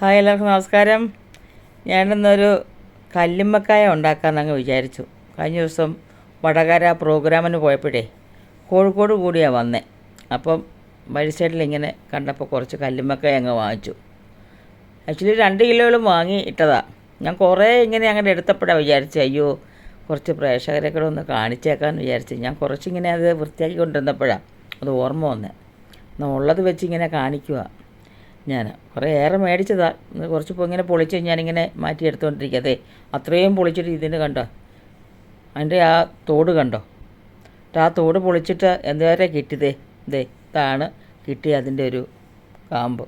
Hi എല്ലാവർക്കും നമസ്കാരം. ഞാനിന്നൊരു കല്ലുമ്മക്കായ ഉണ്ടാക്കാമെന്നങ്ങ് വിചാരിച്ചു. കഴിഞ്ഞ ദിവസം വടകര പ്രോഗ്രാമിന് പോയപ്പോഴേ കോഴിക്കോട് കൂടിയാണ് വന്നേ. അപ്പം വഴി സൈഡിൽ ഇങ്ങനെ കണ്ടപ്പോൾ കുറച്ച് കല്ലുമ്മക്കായ അങ്ങ് വാങ്ങിച്ചു. ആക്ച്വലി രണ്ട് കിലോകളും വാങ്ങി ഇട്ടതാ. ഞാൻ കുറേ ഇങ്ങനെ അങ്ങനെ എടുത്തപ്പോഴാണ് വിചാരിച്ചു അയ്യോ കുറച്ച് പ്രേക്ഷകരെ കൂടെ ഒന്ന് കാണിച്ചേക്കാമെന്ന് വിചാരിച്ചു. ഞാൻ കുറച്ചിങ്ങനെ അത് വൃത്തിയാക്കി കൊണ്ടിരുന്നപ്പോഴാണ് അത് ഓർമ്മ വന്നേ. എന്നാൽ ഉള്ളത് വെച്ച് ഇങ്ങനെ കാണിക്കുക ഞാൻ കുറേ ഏറെ മേടിച്ചതാ. ഇത് കുറച്ച് ഇപ്പോൾ ഇങ്ങനെ പൊളിച്ച് ഞാനിങ്ങനെ മാറ്റി എടുത്തുകൊണ്ടിരിക്കുക അതെ അത്രയും പൊളിച്ചിട്ട് ഇതിന് കണ്ടോ? അതിന്റെ ആ തോട് കണ്ടോ? ആ തോട് പൊളിച്ചിട്ട് എന്തേരെ കിട്ടിയതേ ഇതേ ഇതാണ് കിട്ടിയ അതിന്റെ ഒരു കാമ്പ്.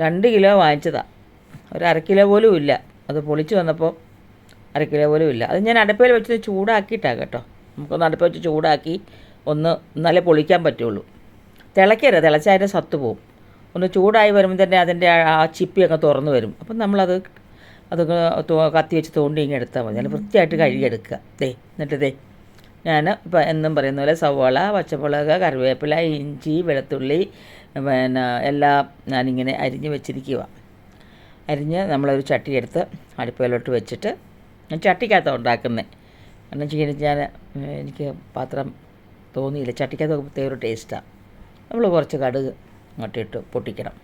രണ്ട് കിലോ വാങ്ങിച്ചതാ. ഒരു അര കിലോ പോലും ഇല്ല. അത് പൊളിച്ച് വന്നപ്പോൾ അര കിലോ പോലും ഇല്ല. അത് ഞാൻ അടുപ്പയിൽ വെച്ച് ചൂടാക്കിയിട്ടാണ് കേട്ടോ. നമുക്കൊന്ന് അടുപ്പ് വെച്ച് ചൂടാക്കി ഒന്ന് നല്ല പൊളിക്കാൻ പറ്റുള്ളൂ. തിളയ്ക്കരുത്. തിളച്ചാൽ അതിന്റെ സത്ത് പോവും. ഒന്ന് ചൂടായി വരുമ്പോൾ തന്നെ അതിന്റെ ആ- ചിപ്പി അങ്ങ് തുറന്നു വരും. അപ്പം നമ്മളത് അത് കത്തി വെച്ച് തോണ്ടി ഇങ്ങനെ എടുത്താൽ മതി. നല്ല വൃത്തിയായിട്ട് കഴുകിയെടുക്കുക ദേ എന്നിട്ട് ദേ ഞാൻ ഇപ്പം എന്നും പറയുന്ന പോലെ സവോള പച്ചമുളക് കറിവേപ്പില ഇഞ്ചി വെളുത്തുള്ളി പിന്നെ എല്ലാം ഞാനിങ്ങനെ അരിഞ്ഞ് വെച്ചിരിക്കുക അരിഞ്ഞ് നമ്മളൊരു ചട്ടി എടുത്ത് അടുപ്പയിലോട്ട് വെച്ചിട്ട് ഞാൻ ചട്ടിക്കകത്താണ് ഉണ്ടാക്കുന്നത് കാരണം വെച്ച് കഴിഞ്ഞാൽ ഞാൻ എനിക്ക് പാത്രം തോന്നിയില്ല. ചട്ടിക്കകത്ത് പ്രത്യേക ഒരു ടേസ്റ്റാണ് നമ്മൾ കുറച്ച് കടുക് അങ്ങോട്ട് ഇട്ട് പൊട്ടിക്കണം.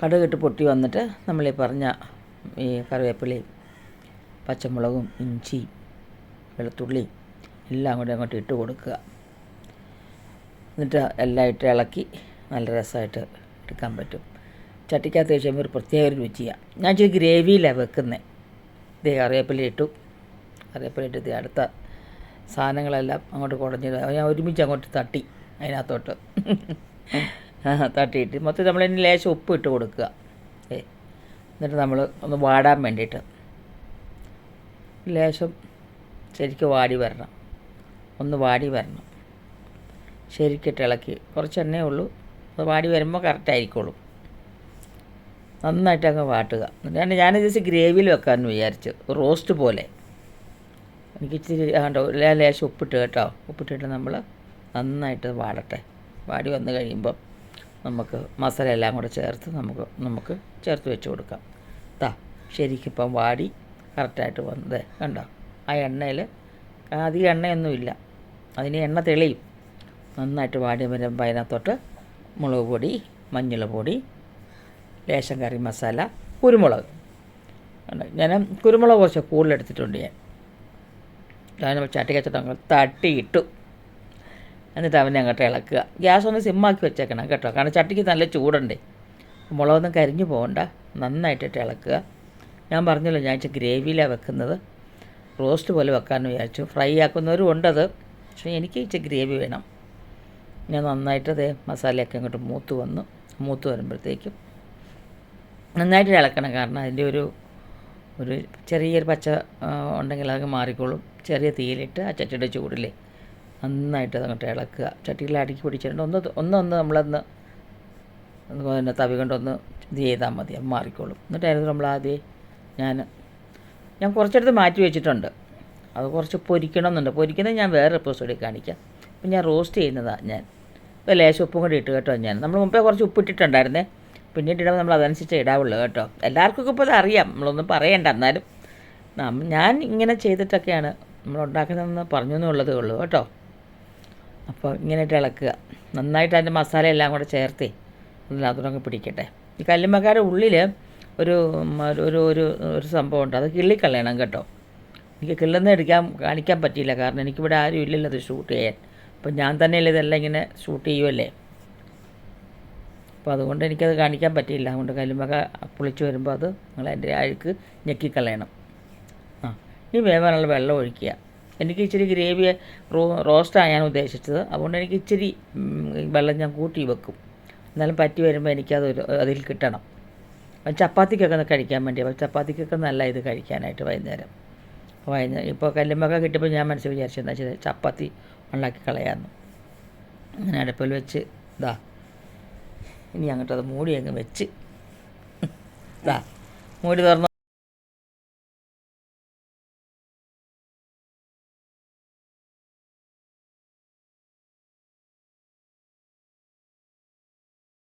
കടുകിട്ട് പൊട്ടി വന്നിട്ട് നമ്മൾ ഈ പറഞ്ഞ ഈ കറിവേപ്പിലയും പച്ചമുളകും ഇഞ്ചി വെളുത്തുള്ളി എല്ലാം കൂടി അങ്ങോട്ട് ഇട്ട് കൊടുക്കുക. എന്നിട്ട് എല്ലാം ഇട്ട് ഇളക്കി നല്ല രസമായിട്ട് എടുക്കാൻ പറ്റും. ചട്ടിക്കകത്ത് കഴിച്ചുമ്പോൾ ഒരു പ്രത്യേക ഒരു രുചിയാണ് ഞാൻ ഇച്ചിരി ഗ്രേവിയിലാണ് വെക്കുന്നത് ഇതേ കറിവേപ്പില ഇട്ടു. കറിവേപ്പില ഇട്ട് ഇത് അടുത്ത സാധനങ്ങളെല്ലാം അങ്ങോട്ട് കുടഞ്ഞിട്ട് ഞാൻ ഒരുമിച്ച് അങ്ങോട്ട് തട്ടി അതിനകത്തോട്ട്. തട്ടിയിട്ട്. മൊത്തം ഇനി ലേശം ഉപ്പ് ഇട്ട് കൊടുക്കുക എന്നിട്ട് നമ്മൾ ഒന്ന് വാടാൻ വേണ്ടിയിട്ട്. ലേശം ശരിക്കും വാടി വരണം. ഒന്ന് വാടി വരണം. ശരിക്കിട്ട് ഇളക്കി. കുറച്ച് എണ്ണയേ ഉള്ളൂ. അത് വാടി വരുമ്പോൾ കറക്റ്റ് ആയിക്കോളും നന്നായിട്ട് അങ്ങ് വാട്ടുക. എന്നിട്ട് ഞാൻ ജസ്റ്റ് ഗ്രേവിയിൽ വെക്കാമെന്ന് വിചാരിച്ചു. റോസ്റ്റ് പോലെ. എനിക്ക് ഇച്ചിരി ആണ്ടോ ലേശം ഉപ്പിട്ട് കേട്ടോ. ഉപ്പിട്ടിട്ട് നമ്മൾ നന്നായിട്ട് വാടട്ടെ. വാടി വന്നു കഴിയുമ്പം നമുക്ക് മസാല എല്ലാം കൂടെ ചേർത്ത് നമുക്ക് നമുക്ക് ചേർത്ത് വെച്ച് കൊടുക്കാം. താ ശരിക്കും ഇപ്പം വാടി കറക്റ്റായിട്ട് വന്നത് കണ്ടോ? ആ എണ്ണയിൽ അധികം എണ്ണയൊന്നുമില്ല. അതിന് എണ്ണ തെളിയും. നന്നായിട്ട് വാടി വരുമ്പോൾ അതിനകത്തോട്ട് മുളക് പൊടി മഞ്ഞൾ പൊടി ലേശം കറി മസാല കുരുമുളക്? ഞാൻ കുരുമുളക് കുറച്ച് കൂടുതലെടുത്തിട്ടുണ്ട് ഞാൻ. ഞാൻ ചട്ടിക്കച്ചിട്ട് അങ്ങ് തട്ടിയിട്ടു. എന്നിട്ട് അവനെ അങ്ങോട്ട് ഇളക്കുക. ഗ്യാസ് ഒന്ന് സിമ്മാക്കി വെച്ചേക്കണം കേട്ടോ. കാരണം ചട്ടിക്ക് നല്ല ചൂടുണ്ടേ. മുളകൊന്നും കരിഞ്ഞു പോകണ്ട നന്നായിട്ടിട്ട് ഇളക്കുക. ഞാൻ പറഞ്ഞല്ലോ ഞാൻ ഗ്രേവിയിലാണ് വെക്കുന്നത്. റോസ്റ്റ് പോലെ വെക്കാമെന്ന് വിചാരിച്ചു. ഫ്രൈ ആക്കുന്നവരും ഉണ്ടത് പക്ഷേ എനിക്ക് ഇച്ചിരി ഗ്രേവി വേണം. ഞാൻ നന്നായിട്ട് അതേ മസാലയൊക്കെ അങ്ങോട്ട് മൂത്ത് വന്നു. മൂത്ത് വരുമ്പോഴത്തേക്കും നന്നായിട്ട് ഇളക്കണം. കാരണം അതിന്റെ ഒരു ഒരു ചെറിയൊരു പച്ച ഉണ്ടെങ്കിൽ അതൊക്കെ മാറിക്കോളും. ചെറിയ തീയിലിട്ട് ആ ചട്ടിയുടെ ചൂടിൽ നന്നായിട്ട് അങ്ങോട്ട് ഇളക്കുക. ചട്ടിയിൽ അടുക്കി പിടിച്ചിട്ടുണ്ട്. ഒന്ന് ഒന്നൊന്ന് ഒന്ന് നമ്മളൊന്ന് പിന്നെ തവി കൊണ്ടൊന്ന് ഇത് ചെയ്താൽ മതി. അത് മാറിക്കോളും. എന്നിട്ടായിരുന്നു നമ്മളാദ്യം ഞാൻ ഞാൻ കുറച്ചെടുത്ത് മാറ്റി വെച്ചിട്ടുണ്ട്. അത് കുറച്ച് പൊരിക്കണമെന്നുണ്ട്. പൊരിക്കുന്നത് ഞാൻ വേറെ എപ്പിസോഡിൽ കാണിക്കാം. അപ്പം ഞാൻ റോസ്റ്റ് ചെയ്യുന്നതാണ് ഞാൻ. ഇപ്പോൾ ലേശം ഉപ്പും കൂടി ഇട്ട് കേട്ടോ ഞാൻ. നമ്മൾ മുമ്പേ കുറച്ച് ഉപ്പ് ഇട്ടിട്ടുണ്ടായിരുന്നേ. പിന്നീട് ഇടുമ്പോൾ നമ്മൾ അതനുസരിച്ച് ഇടാവുള്ളൂ കേട്ടോ. എല്ലാവർക്കും ഇപ്പോൾ അറിയാം. നമ്മളൊന്നും പറയണ്ട എന്നാലും. ഞാൻ ഇങ്ങനെ ചെയ്തിട്ടൊക്കെയാണ് നമ്മൾ ഉണ്ടാക്കുന്നതെന്ന് പറഞ്ഞു എന്നുള്ളതേ ഉള്ളൂ കേട്ടോ. അപ്പോൾ ഇങ്ങനെയിട്ട് ഇളക്കുക. നന്നായിട്ട് അതിന്റെ മസാല എല്ലാം കൂടെ ചേർത്തേ അതിനകത്തോടൊക്കെ പിടിക്കട്ടെ. ഈ കല്ലുമ്മക്കാരുടെ ഉള്ളിൽ ഒരു ഒരു ഒരു ഒരു സംഭവമുണ്ട്. അത് കിള്ളിക്കളയണം കേട്ടോ. എനിക്ക് കിള്ളുന്ന എടുക്കാൻ കാണിക്കാൻ പറ്റിയില്ല. കാരണം എനിക്കിവിടെ ആരും ഇല്ലല്ലോ അത് ഷൂട്ട് ചെയ്യാൻ. അപ്പം ഞാൻ തന്നെയല്ലേ ഇതെല്ലാം ഇങ്ങനെ ഷൂട്ട് ചെയ്യുമല്ലേ അപ്പോൾ അതുകൊണ്ട് എനിക്കത് കാണിക്കാൻ പറ്റിയില്ല. അതുകൊണ്ട് കല്ലുമ്മക്ക പുളിച്ച് വരുമ്പോൾ അത് നിങ്ങൾ അതിന്റെ അഴുക്ക് ഞെക്കിക്കളയണം. ആ ഇനി വേവാനുള്ള വെള്ളം ഒഴിക്കുക. എനിക്ക് ഇച്ചിരി ഗ്രേവി റോ റോസ്റ്റാണ് ഞാൻ ഉദ്ദേശിച്ചത്. അതുകൊണ്ട് എനിക്ക് ഇച്ചിരി വെള്ളം ഞാൻ കൂട്ടി വെക്കും. എന്നാലും പറ്റി വരുമ്പോൾ എനിക്കത് അതിൽ കിട്ടണം. ചപ്പാത്തിക്കൊക്കെ കഴിക്കാൻ വേണ്ടി അപ്പോൾ ചപ്പാത്തിക്കൊക്കെ നല്ല ഇത് കഴിക്കാനായിട്ട് വൈകുന്നേരം. അപ്പോൾ വൈകുന്നേരം ഇപ്പോൾ കല്ലുമ്പൊക്കെ കിട്ടിയപ്പോൾ ഞാൻ മനസ്സിൽ വിചാരിച്ചു എന്താ വെച്ചാൽ ചപ്പാത്തി ഉണ്ടാക്കി കളയാമെന്ന് അങ്ങനെ അടുപ്പിൽ വെച്ച് ഇതാ ഇനി അങ്ങോട്ട് അത് മൂടി അങ്ങ് വെച്ച്. ഇതാ മൂടി തുറന്ന്.